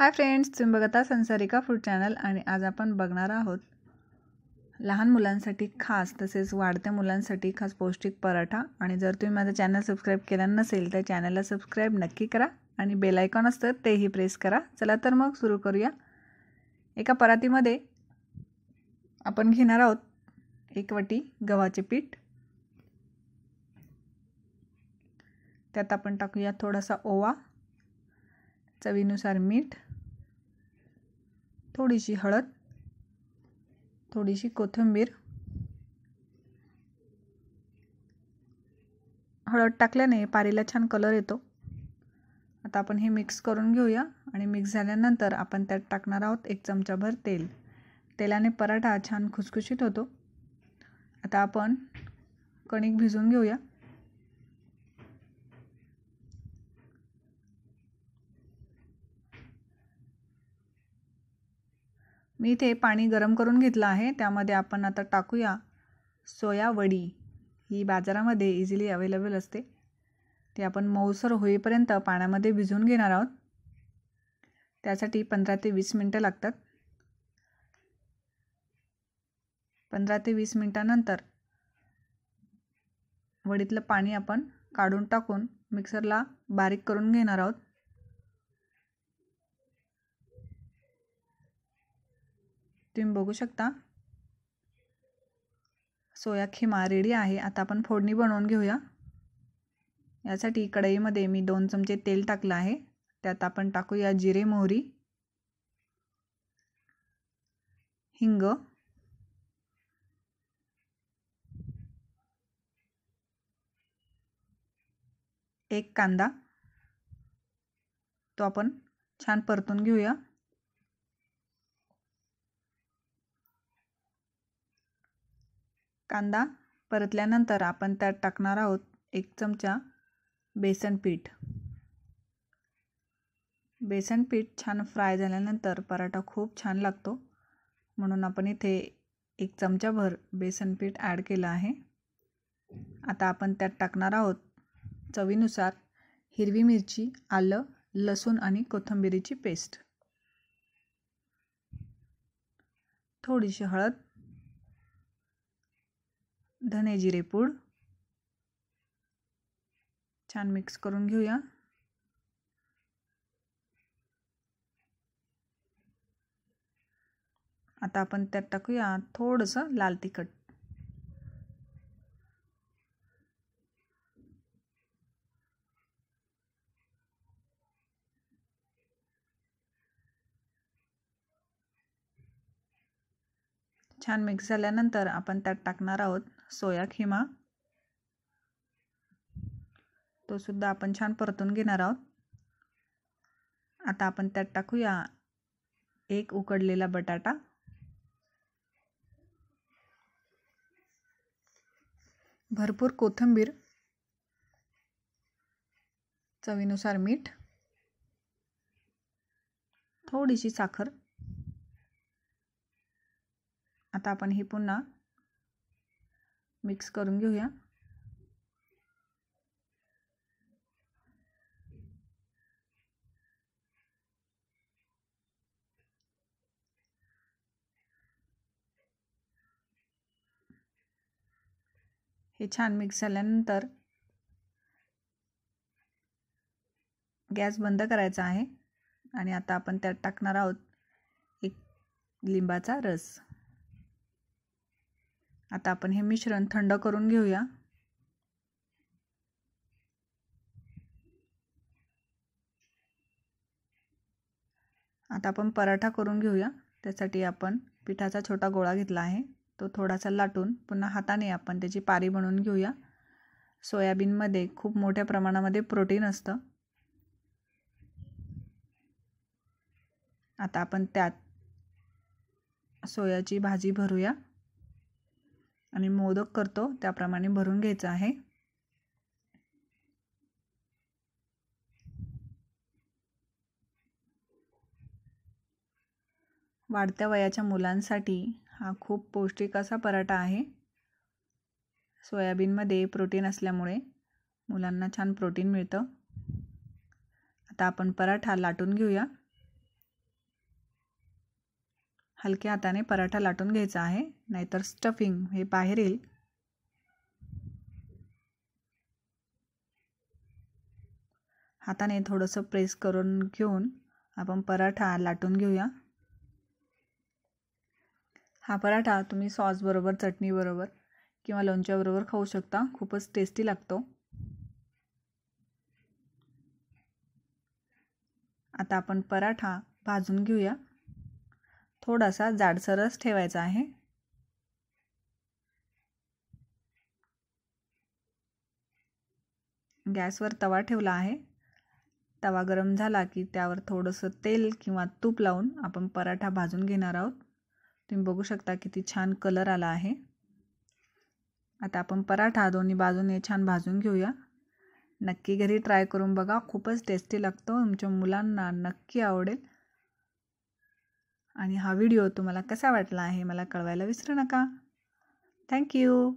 Hi friends तुम्ही बघत आहात संसारिका फूड चॅनल आणि आज आपण बघणार आहोत लहान मुलांसाठी खास तसेच वाढत्या मुलांसाठी खास पौष्टिक पराठा. आणि जर तुम्ही माझं चॅनल सबस्क्राईब केलं नसेल तर चॅनलला सबस्क्राईब नक्की करा आणि बेल आयकॉन असतं तेही प्रेस करा. चला तर मग सुरू करूया. एका परातीमध्ये आपण घेणार आहोत एक वाटी गव्हाचे पीठ. त्यात आपण टाकूया थोडासा ओवा चवीनुसार मीठ थोडीशी हळद थोडीशी कोथिंबीर हळद टाकल्याने पारीला छान कलर येतो. आता आपण हे मिक्स करून घेऊया आणि मिक्स झाल्यानंतर आपण त्यात टाकणार आहोत एक चमचाभर तेल. तेलाने पराठा छान खुसखुशीत होतो. आता आपण कणिक भिजवून घेऊया. मी इथे पाणी गरम करून घेतलं आहे. त्यामध्ये आपण आता टाकूया सोया वडी. ही बाजारामध्ये इझिली अवेलेबल असते. ते आपण मऊसर होईपर्यंत पाण्यामध्ये भिजवून घेणार आहोत. त्यासाठी पंधरा ते वीस मिनटं लागतात. पंधरा ते वीस मिनटानंतर वडीतलं पाणी आपण काढून टाकून मिक्सरला बारीक करून घेणार आहोत. तुम्ही बघू शकता. सोया खिमा रेडी आहे. आता आपण फोडणी बनवून घेऊया. यासाठी कढईमध्ये मी दोन चमचे तेल टाकलं आहे. त्यात आपण टाकूया जिरे मोहरी हिंग एक कांदा. तो आपण छान परतून घेऊया. कांदा परतल्यानंतर आपण त्यात टाकणार आहोत एक चमचा बेसन पीठ. बेसन पीठ छान फ्राय झाल्यानंतर पराठा खूप छान लागतो. म्हणून आपण इथे एक चमचाभर बेसन पीठ ॲड केलं आहे. आता आपण त्यात टाकणार आहोत चवीनुसार हिरवी मिरची आलं लसूण आणि कोथिंबिरीची पेस्ट. थोडीशी हळद धने जिरे पूड. छान मिक्स करून घेऊया. आता आपण त्यात टाकूया थोडंसं लाल तिखट. छान मिक्स झाल्यानंतर आपण त्यात टाकणार आहोत सोया खिमा. तो सुद्धा आपण छान परतून घेणार आहोत. आता आपण त्यात टाकूया एक उकडलेला बटाटा. भरपूर कोथिंबीर. चवीनुसार मीठ. थोडीशी साखर. आता आपण ही पुन्हा मिक्स करून घेऊया. हे छान मिक्स झाल्यानंतर गॅस बंद करायचा आहे आणि आता आपण त्यात टाकणार आहोत एक लिंबाचा रस. आता आपण हे मिश्रण थंड करून घेऊया. आता आपण पराठा करून घेऊया. त्यासाठी आपण पिठाचा छोटा गोळा घेतला आहे. तो थोडासा लाटून पुन्हा हाताने आपण त्याची पारी बनवून घेऊया. सोयाबीनमध्ये खूप मोठ्या प्रमाणामध्ये प्रोटीन असतं. आता आपण त्यात सोयाची भाजी भरूया. आणि मोदक करतो त्याप्रमाणे भरून घ्यायचं आहे. वाढत्या वयाच्या मुलांसाठी हा खूप पौष्टिक असा पराठा आहे. सोयाबीनमध्ये प्रोटीन असल्यामुळे मुलांना छान प्रोटीन मिळतं. आता आपण पराठा लाटून घेऊया. हलक्या हाताने पराठा लाटून घ्यायचा आहे. नाहीतर स्टफिंग हे बाहेर येईल. हाताने थोडंसं प्रेस करून घेऊन आपण पराठा लाटून घेऊया. हा पराठा तुम्ही सॉसबरोबर चटणीबरोबर किंवा लोणच्याबरोबर खाऊ शकता. खूपच टेस्टी लागतो. आता आपण पराठा भाजून घेऊया. थोडासा जाडसरच ठेवायचा आहे. गॅसवर तवा ठेवला आहे. तवा गरम झाला की त्यावर थोडंसं तेल किंवा तूप लावून आपण पराठा भाजून घेणार आहोत. तुम्ही बघू शकता किती छान कलर आला आहे. आता आपण पराठा दोन्ही बाजूने छान भाजून घेऊया. नक्की घरी ट्राय करून बघा. खूपच टेस्टी लागतो. तुमच्या मुलांना नक्की आवडेल. आणि हा व्हिडिओ तुम्हाला कसा वाटला आहे मला कळवायला विसरू नका. थँक्यू